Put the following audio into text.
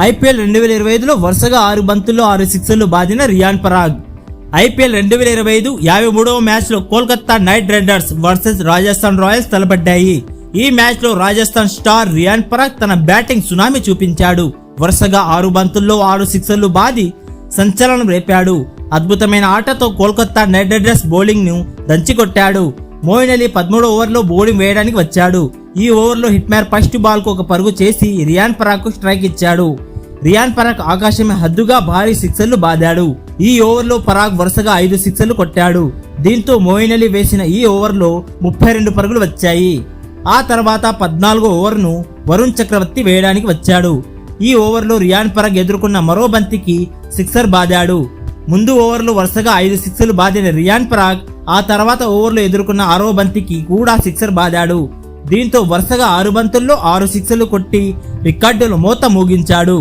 IPL రెండు వేల ఇరవై ఐదులో వరుసగా ఆరు బంతుల్లో ఆరు సిక్సర్లు బాదిన రియాన్ పరాగ్. ఐపీఎల్ రెండు వేల ఇరవై ఐదు యాభై మూడవ మ్యాచ్లో Kolkata Knight Riders versus Rajasthan Royals తలపడ్డాయి. ఈ మ్యాచ్లో రాజస్థాన్ స్టార్ రియాన్ పరాగ్ తన బ్యాటింగ్ సునామీ చూపించాడు. వరుసగా ఆరు బంతుల్లో ఆరు సిక్సర్లు బాది సంచలనం రేపాడు. అద్భుతమైన ఆటతో కోల్కతా నైట్ రైడర్స్ బౌలింగ్ను దంచికొట్టాడు. మోయిన్ అలీ పదమూడో ఓవర్లో బౌలింగ్ వేయడానికి వచ్చాడు. ఈ ఓవర్లో హిట్మ్యార్ ఫస్ట్ బాల్కు ఒక పరుగు చేసి రియాన్ పరాగ్కు స్ట్రైక్ ఇచ్చాడు. రియాన్ పరాగ్ ఆకాశమే హద్దుగా భారీ సిక్సర్లు బాదాడు. ఈ ఓవర్లో పరాగ్ వరుసగా ఐదు సిక్సర్లు కొట్టాడు. దీంతో మోయిన్ అలీ వేసిన ఈ ఓవర్లో ముప్పై రెండు పరుగులు వచ్చాయి. ఆ తర్వాత పద్నాలుగో ఓవర్ను వరుణ్ చక్రవర్తి వేయడానికి వచ్చాడు. ఈ ఓవర్లో రియాన్ పరాగ్ ఎదుర్కొన్న మరో బంతికి సిక్సర్ బాదాడు. ముందు ఓవర్లో వరుసగా ఐదు సిక్సర్లు బాదిన రియాన్ పరాగ్ ఆ తర్వాత ఓవర్లో ఎదుర్కొన్న ఆరో బంతికి కూడా సిక్సర్ బాదాడు. దీంతో వరుసగా ఆరు బంతుల్లో ఆరు సిక్స్లు కొట్టి రికార్డులు మోత మోగించాడు.